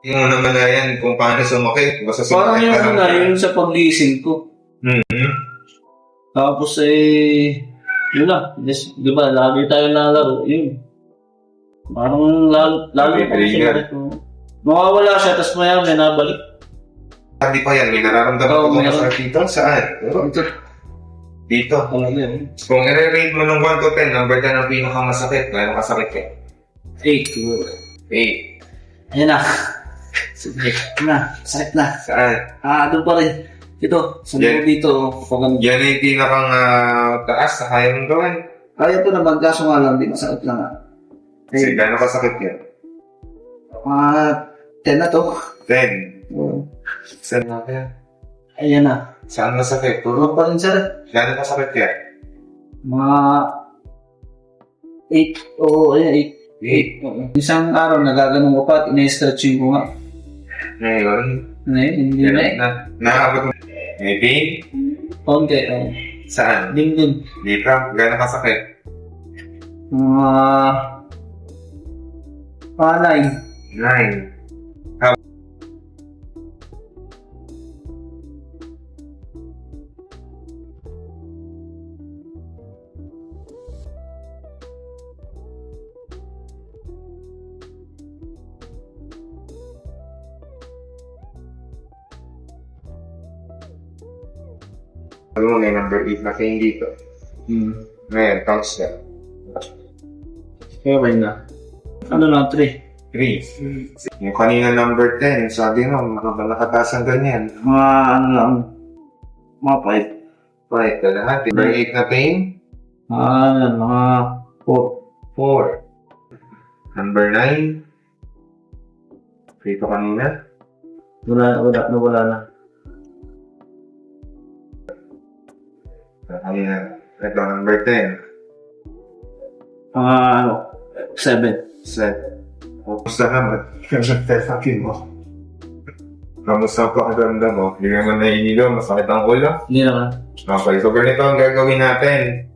Hindi mo naman na yan kung paano sumakit. Basta Parang sumakit yung ka ano na, yung sa pag-gising ko. Mhm. Tapos eh, yun lang. Just, di ba, lagi tayo nalaro. Yun. Parang lalo, lalo May pa kasi trigger. Mawawala siya, tapos maya may nabalik. Hindi pa yan. May nararamdaman Oo, ko meron. sa dito. Saan? Ito, Dito. talaga yun. Kung i-rate mo ng 1 to 10, number 10 ang pinakamasakit. Gano'ng kasakit ka? Eight, siguro. 8. Ayan na. Sige. Na. Sakit na. Saan? Ah, doon pa rin. Ito, sa Yan. yeah. dito. Pag Yan yung pinakang ah, taas na kaya mong gawin. Kaya ko naman, kaso nga lang, di masakit lang. ah. Kasi gano'ng kasakit yan? Mga 10 na to. 10. Oo. Saan na kaya? Ayan na. Saan masakit? Tulog pa rin sir. Gano'ng kasakit yan? Mga 8. Oo, ayan, 8. 8. Oo. Isang araw, nagaganong ko pa at ina-stretching ko nga. Ngayon, yun? Hindi na eh. na, naabot mo. Pain? Konti. Saan? Ding din. Dito. Gano'ng kasakit? Mga... Mga 9. Ano mo may number 8 na kayo dito? 9. Hmm. Ngayon, counts na. Kaya ba na? Ano na, 3? 3. Yung kanina number 10, sabi mo, nakataas ang ganyan. Mga ano lang. Mga 5. Right, lahat. Number 8 na pain? Ah, ano, mga 4. 4. Number 9. Prito kanina. Wala, wala, na wala na. Kanina. Ito, number 10. Mga ano, 7. Set. Kamusta naman? Kamusta sakin mo? Kamusta ang pakiramdam mo? Hindi naman nahihilo, masakit ang ulo. Hindi naman. Okay, so ganito ang gagawin natin.